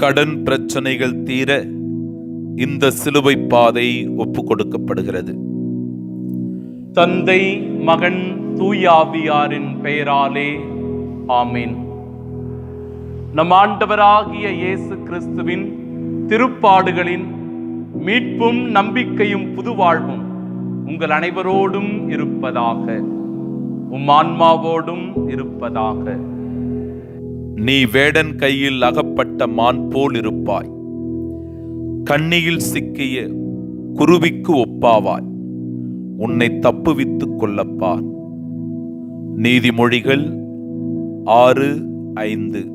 கடன் பிரச்சனைகள் தீர இந்த சிலுவை பாதை ஒப்பு கொடுக்கப்படுகிறது தந்தை மகன் தூயாவியாரின் பெயராலே ஆமீன். நம் ஆண்டவராகிய இயேசு கிறிஸ்துவின் திருப்பாடுகளின் மீட்பும் நம்பிக்கையும் புதுவாழ்வும் உங்கள் அனைவரோடும் இருப்பதாக உம் ஆன்மாவோடும் இருப்பதாக. நீ வேடன் கையில் அகப்பட்ட மான் போல் இருப்பாய். கண்ணியில் சிக்கிய குருவிக்கு ஒப்பாவாய். உன்னை தப்புவித்துக் கொள்ளப்பார். நீதிமொழிகள் ஆறு ஐந்து.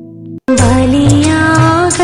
பலியாக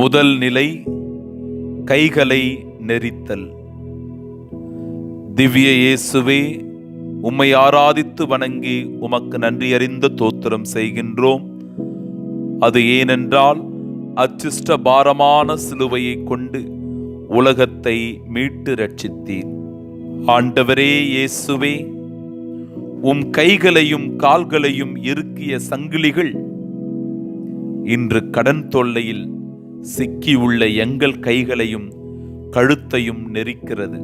முதல் நிலை கைகளை நெரித்தல். திவ்ய இயேசுவே உம்மை ஆராதித்து வணங்கி உமக்கு நன்றியறிந்த தோத்திரம் செய்கின்றோம். அது ஏனென்றால் அச்சிஷ்ட பாரமான சிலுவையை கொண்டு உலகத்தை மீட்டு ரட்சித்தீர் ஆண்டவரே இயேசுவே உம் கைகளையும் கால்களையும் இறுக்கிய சங்கிலிகள் இன்று கடன் தொல்லையில் சிக்கியுள்ள எங்கள் கைகளையும் கழுத்தையும் நெரிக்கிறது.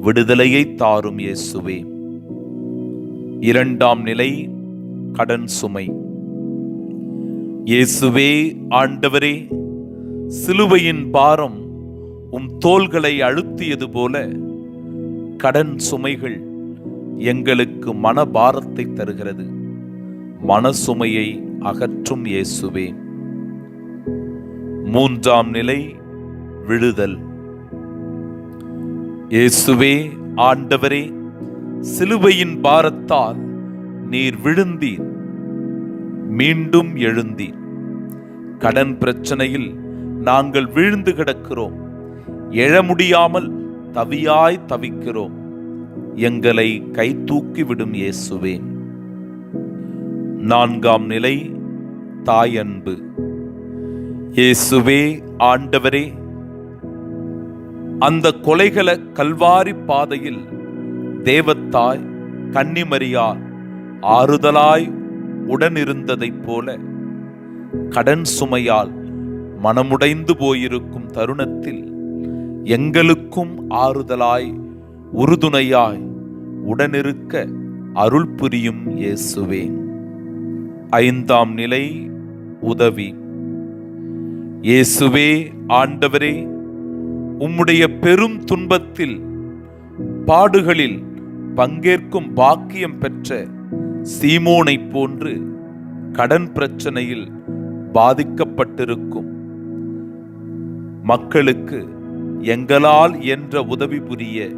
விடுதலையை தாரும் இயேசுவே. இரண்டாம் நிலை கடன் சுமை. இயேசுவே ஆண்டவரே சிலுவையின் பாரம் உம் தோள்களை அழுத்தியது போல கடன் சுமைகள் எங்களுக்கு மனபாரத்தை தருகிறது. மனசுமையை அகற்றும் இயேசுவே. மூன்றாம் நிலை விழுதல். இயேசுவே ஆண்டவரே சிலுவையின் பாரத்தால் நீர் விழுந்தீர். மீண்டும் எழுந்தீர். கடன் பிரச்சனையில் நாங்கள் விழுந்து கிடக்கிறோம். எழ முடியாமல் தவியாய் தவிக்கிறோம். எங்களை கை தூக்கி விடும் இயேசுவே. நான்காம் நிலை தாயன்பு. இயேசுவே ஆண்டவரே அந்த கொலைகள கல்வாரி பாதையில் தேவத்தாய் கன்னிமரியால் ஆறுதலாய் உடனிருந்ததைப் போல கடன் சுமையால் மனமுடைந்து போயிருக்கும் தருணத்தில் எங்களுக்கும் ஆறுதலாய் உறுதுணையாய் உடனிருக்க அருள் புரியும் இயேசுவே. ஐந்தாம் நிலை உதவி. இயேசுவே ஆண்டவரே உம்முடைய பெரும் துன்பத்தில் பாடுகளில் பங்கேற்கும் பாக்கியம் பெற்ற சீமோனைப் போன்று கடன் பிரச்சனையில் பாதிக்கப்பட்டிருக்கும். மக்களுக்கு எங்களால் என்ற உதவி புரிய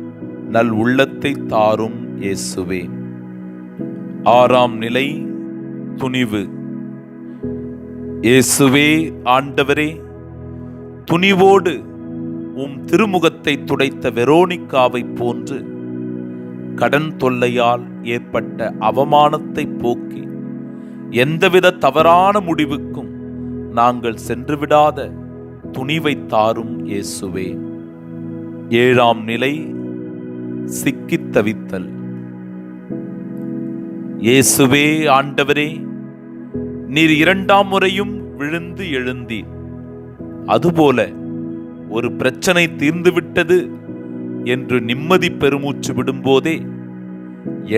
நல் உள்ளத்தை தாரும் இயேசுவே. ஆறாம் நிலை துணிவு. இயேசுவே ஆண்டவரே துணிவோடு உம் திருமுகத்தை துடைத்த வெரோனிக்காவைப் போன்று கடன் தொல்லையால் ஏற்பட்ட அவமானத்தை போக்கி எந்தவித தவறான முடிவுக்கும் நாங்கள் சென்றுவிடாத துணிவை தாரும் இயேசுவே. ஏழாம் நிலை சிக்கித் தவித்தல். இயேசுவே ஆண்டவரே நீர் இரண்டாம் முறையும் விழுந்து எழுந்தீர். அதுபோல ஒரு பிரச்சனை தீர்ந்துவிட்டது என்று நிம்மதி பெருமூச்சு விடும்போதே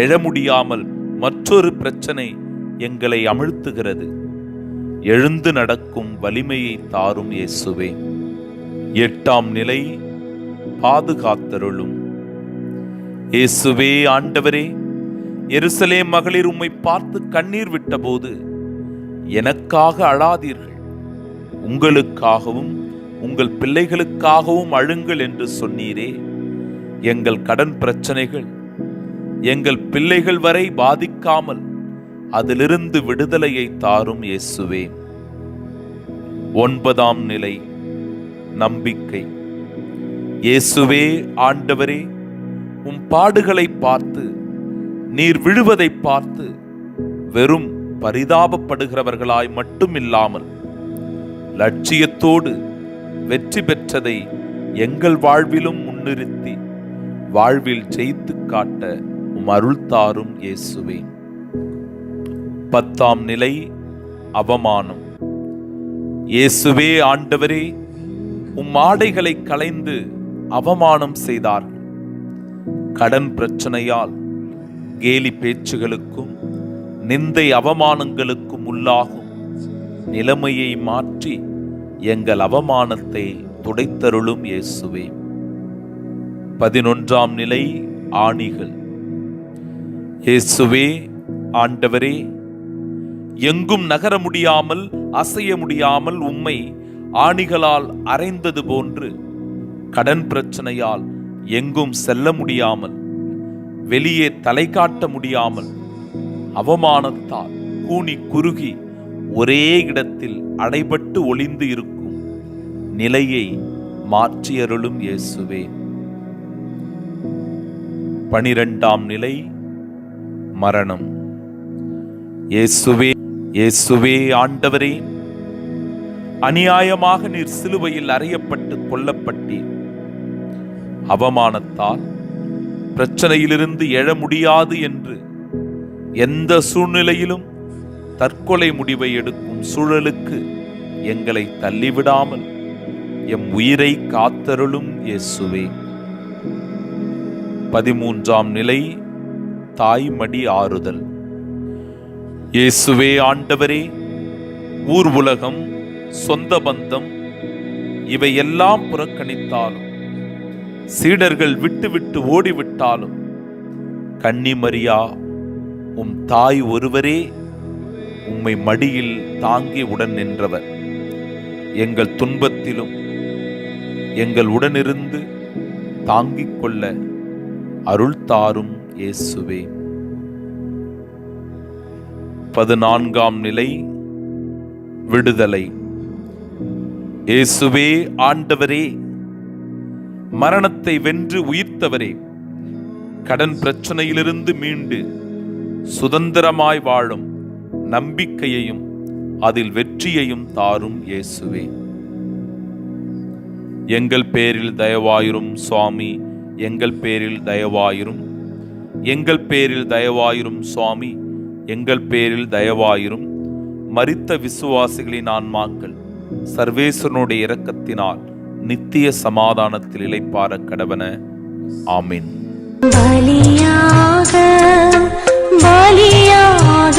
எழ முடியாமல் மற்றொரு பிரச்சனை எங்களை அமிழ்த்துகிறது. எழுந்து நடக்கும் வலிமையை தாரும் இயேசுவே. எட்டாம் நிலை பாதுகாத்தருளும். இயேசுவே ஆண்டவரே எருசலே மகளிர் உம்மை பார்த்து கண்ணீர் விட்டபோது எனக்காக அழாதீர்கள். உங்களுக்காகவும் உங்கள் பிள்ளைகளுக்காகவும் அழுங்கள் என்று சொன்னீரே. எங்கள் கடன் பிரச்சனைகள் எங்கள் பிள்ளைகள் வரை பாதிக்காமல் அதிலிருந்து விடுதலையை தாரும் இயேசுவே. ஒன்பதாம் நிலை நம்பிக்கை. இயேசுவே ஆண்டவரே உம் பாடுகளை பார்த்து நீர் விழுவதை பார்த்து வெறும் பரிதாபப்படுகிறவர்களாய் மட்டும் இல்லாமல் லட்சியத்தோடு வெற்றி பெற்றதை எங்கள் வாழ்விலும் முன்னிறுத்தி வாழ்வில் ஜெயித்து காட்ட உம் அருள் தாரும் இயேசுவே. பத்தாம் நிலை அவமானம். இயேசுவே ஆண்டவரே உம் ஆடைகளை களைந்து அவமானம் செய்தார்கள். கடன் பிரச்சனையால் கேலி பேச்சுகளுக்கும் நிந்தை அவமானங்களுக்கும் உள்ளாகும். நிலைமையை மாற்றி எங்கள் அவமானத்தை துடைத்தருளும் இயேசுவே. பதினொன்றாம் நிலை ஆணிகள். இயேசுவே ஆண்டவரே எங்கும் நகர முடியாமல் அசைய முடியாமல் உம்மை ஆணிகளால் அரைந்தது போன்று கடன் பிரச்சனையால் எங்கும் செல்ல முடியாமல் வெளியே தலை காட்ட முடியாமல் அவமானத்தால் கூனி குறுகி ஒரே இடத்தில் அடைபட்டு ஒளிந்து இருக்கும் நிலையை மாற்றியருளும் இயேசுவே. பனிரெண்டாம் நிலை மரணம். இயேசுவே இயேசுவே ஆண்டவரே அநியாயமாக நீர் சிலுவையில் அறையப்பட்டு கொல்லப்பட்டீர். அவமானத்தால் பிரச்சனையிலிருந்து எழ முடியாது என்று எந்த சூழ்நிலையிலும் தற்கொலை முடிவை எடுக்கும் சூழலுக்கு எங்களை தள்ளிவிடாமல் எம் உயிரை காத்தருளும் இயேசுவே. பதிமூன்றாம் நிலை தாய்மடி ஆறுதல். இயேசுவே ஆண்டவரே ஊர் உலகம் சொந்த பந்தம் இவையெல்லாம் புறக்கணித்தாலும் சீடர்கள் விட்டு விட்டு ஓடிவிட்டாலும் கன்னிமரியா உம் தாய் ஒருவரே உம்மை மடியில் தாங்கி உடன் நின்றவர். எங்கள் துன்பத்திலும் எங்கள் உடனிருந்து தாங்கிக் கொள்ள அருள் தாரும் இயேசுவே. பதினான்காம் நிலை விடுதலை. இயேசுவே ஆண்டவரே மரணத்தை வென்று உயிர்த்தவரே கடன் பிரச்சனையிலிருந்து மீண்டு சுதந்திரமாய் வாழும் நம்பிக்கையையும் அதில் வெற்றியையும் தாரும் இயேசுவே. எங்கள் பேரில் தயவாயிரும் சுவாமி எங்கள் பேரில் தயவாயிரும். எங்கள் பேரில் தயவாயிரும் சுவாமி எங்கள் பேரில் தயவாயிரும். மரித்த விசுவாசிகளின் ஆன்மாக்கள் சர்வேஸ்வரனுடைய இரக்கத்தினால் நித்திய சமாதானத்தில் இழைப்பார கடவன. ஆமீன். பலியாக